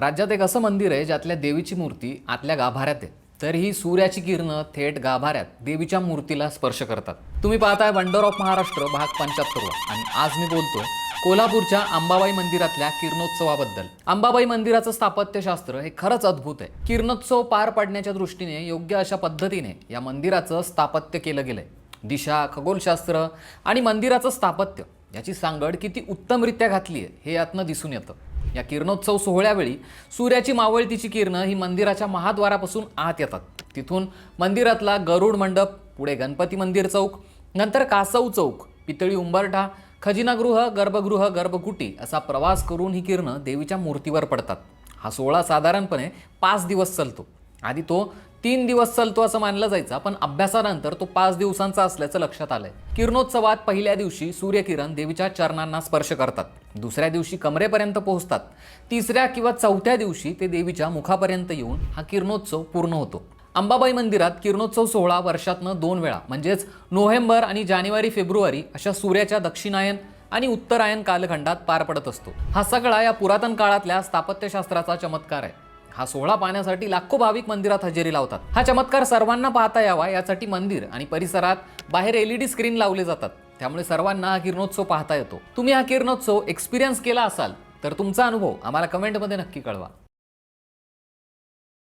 राज्यात एक असं मंदिर आहे ज्यातल्या देवीची मूर्ती आतल्या गाभाऱ्यात आहे. तर ही सूर्याची किरणं थेट गाभाऱ्यात देवीच्या मूर्तीला स्पर्श करतात. तुम्ही पाहताय वंडर ऑफ महाराष्ट्र भाग पंच्याहत्तर आणि आज मी बोलतोय कोल्हापूरच्या अंबाबाई मंदिरातल्या किरणोत्सवाबद्दल. अंबाबाई मंदिराचं स्थापत्यशास्त्र हे खरंच अद्भुत आहे. किरणोत्सव पार पाडण्याच्या दृष्टीने योग्य अशा पद्धतीने या मंदिराचं स्थापत्य केलं गेलंय. दिशा खगोलशास्त्र आणि मंदिराचं स्थापत्य याची सांगड किती उत्तमरित्या घातली आहे हे यातनं दिसून येतं. या किरणोत्सव सोहळ्यावेळी सूर्याची मावळतीची किरणं ही मंदिराच्या महाद्वारापासून आत येतात. तिथून मंदिरातला गरुड मंडप पुढे गणपती मंदिर चौक नंतर कासव चौक पितळी उंबरठा खजिनागृह गर्भगृह गर्भकुटी असा प्रवास करून ही किरणं देवीच्या मूर्तीवर पडतात. हा सोहळा साधारणपणे पाच दिवस चालतो. आधी तो तीन दिवस चालतो असं मानलं जायचं पण अभ्यासानंतर तो पाच दिवसांचा असल्याचं लक्षात आलंय. किरणोत्सवात पहिल्या दिवशी सूर्यकिरण देवीच्या चरणांना स्पर्श करतात. दुसऱ्या दिवशी कमरेपर्यंत पोहोचतात. तिसऱ्या किंवा चौथ्या दिवशी ते देवीच्या मुखापर्यंत येऊन हा किरणोत्सव पूर्ण होतो. अंबाबाई मंदिरात किरणोत्सव सोहळा वर्षातनं दोन वेळा म्हणजेच नोव्हेंबर आणि जानेवारी फेब्रुवारी अशा सूर्याच्या दक्षिणायन आणि उत्तरायन कालखंडात पार पडत असतो. हा सगळा या पुरातन काळातल्या स्थापत्यशास्त्राचा चमत्कार आहे. हा सोहळा पाहण्यासाठी लाखो भाविक मंदिरात हजेरी लावतात. हा चमत्कार सर्वांना पाहता यावा यासाठी मंदिर आणि परिसरात बाहेर एलईडी स्क्रीन लावले जातात. त्यामुळे सर्वांना हा किरणोत्सव पाहता येतो. तुम्ही हा किरणोत्सव एक्सपिरियन्स केला असाल तर तुमचा अनुभव आम्हाला कमेंटमध्ये नक्की कळवा.